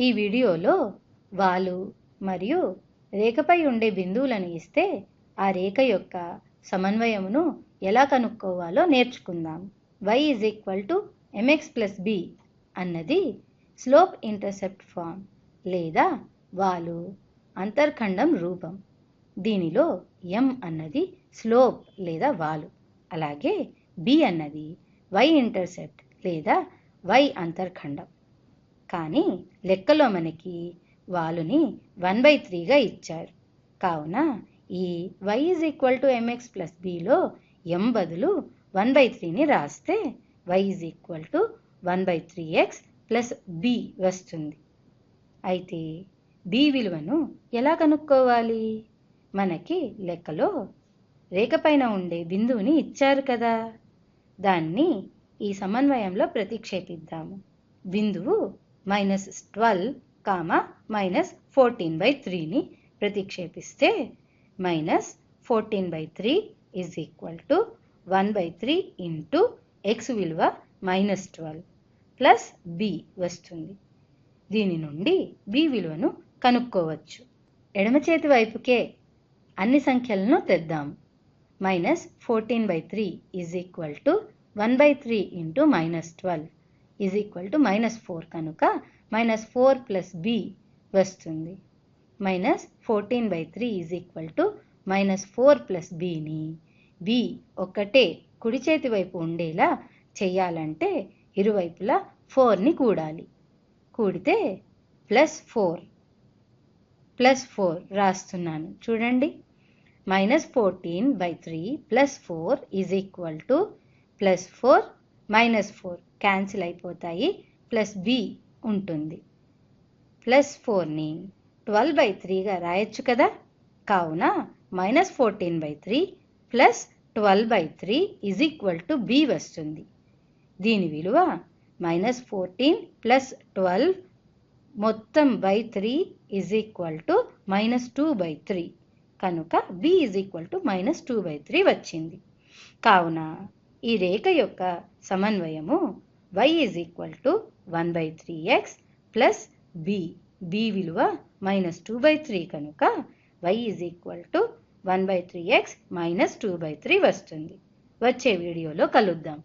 ఈ వీడియోలో వాలు మరియు రేఖపై ఉండే బిందువులను ఇస్తే ఆ రేఖ యొక్క సమన్వయమును ఎలా కనుక్కోవాలో నేర్చుకుందాం. y is equal to m x plus b అన్నది స్లోప్ ఇంటర్సెప్ట్ ఫామ్ లేదా వాలు అంతర్ఖండం రూపం. దీనిలో ఎం అన్నది స్లోప్ లేదా వాలు అలాగే బి అన్నది వై ఇంటర్సెప్ట్ లేదా వై అంతర్ఖండం. కానీ లెక్కలో మనకి వాలుని వన్ బై త్రీగా ఇచ్చారు. కావున ఈ y is equal to m x plus below m బదులు వన్ బై త్రీని రాస్తే y is equal to one by three x plus b వస్తుంది. అయితే బి విలువను ఎలా కనుక్కోవాలి? మనకి లెక్కలో రేఖపైన ఉండే బిందువుని ఇచ్చారు కదా. దాన్ని ఈ సమన్వయంలో ప్రతిక్షేపిద్దాము. బిందువు minus twelve comma minus fourteen by త్రీని ప్రతిక్షేపిస్తే minus fourteen by three is equal to one by three into x విలువ మైనస్ ట్వెల్వ్ ప్లస్ బి వస్తుంది. దీని నుండి బి విలువను కనుక్కోవచ్చు. ఎడమ చేతి వైపుకే అన్ని సంఖ్యలను తెద్దాం. Minus fourteen by three is equal to one by three into minus twelve is equal to minus four కనుక మైనస్ ఫోర్ ప్లస్ బి వస్తుంది. Minus fourteen by three is equal to minus four plus బిని b ఒక్కటే కుడి చేతి వైపు ఉండేలా చేయాలంటే ఇరువైపులా ఫోర్ని కూడాలి. కూడితే ప్లస్ ఫోర్ ప్లస్ ఫోర్ రాస్తున్నాను. చూడండి. Minus fourteen by three plus four is equal to plus four minus four cancel అయిపోతాయి. ప్లస్ బి ఉంటుంది. ప్లస్ ఫోర్ని ట్వెల్వ్ బై త్రీగా రాయొచ్చు కదా? కావున minus fourteen by three plus twelve by three is equal to b వస్తుంది. దీని విలువ మైనస్ ఫోర్టీన్ ప్లస్ ట్వెల్వ్ మొత్తం by three is equal to minus two by three కనుక b is equal to minus two by three వచ్చింది. కావున ఈ రేఖ యొక్క సమన్వయము y is equal to one by three x plus b b విలువ minus two by three కనుక y is equal to one by three x minus two by three వస్తుంది. వచ్చే వీడియోలో కలుద్దాం.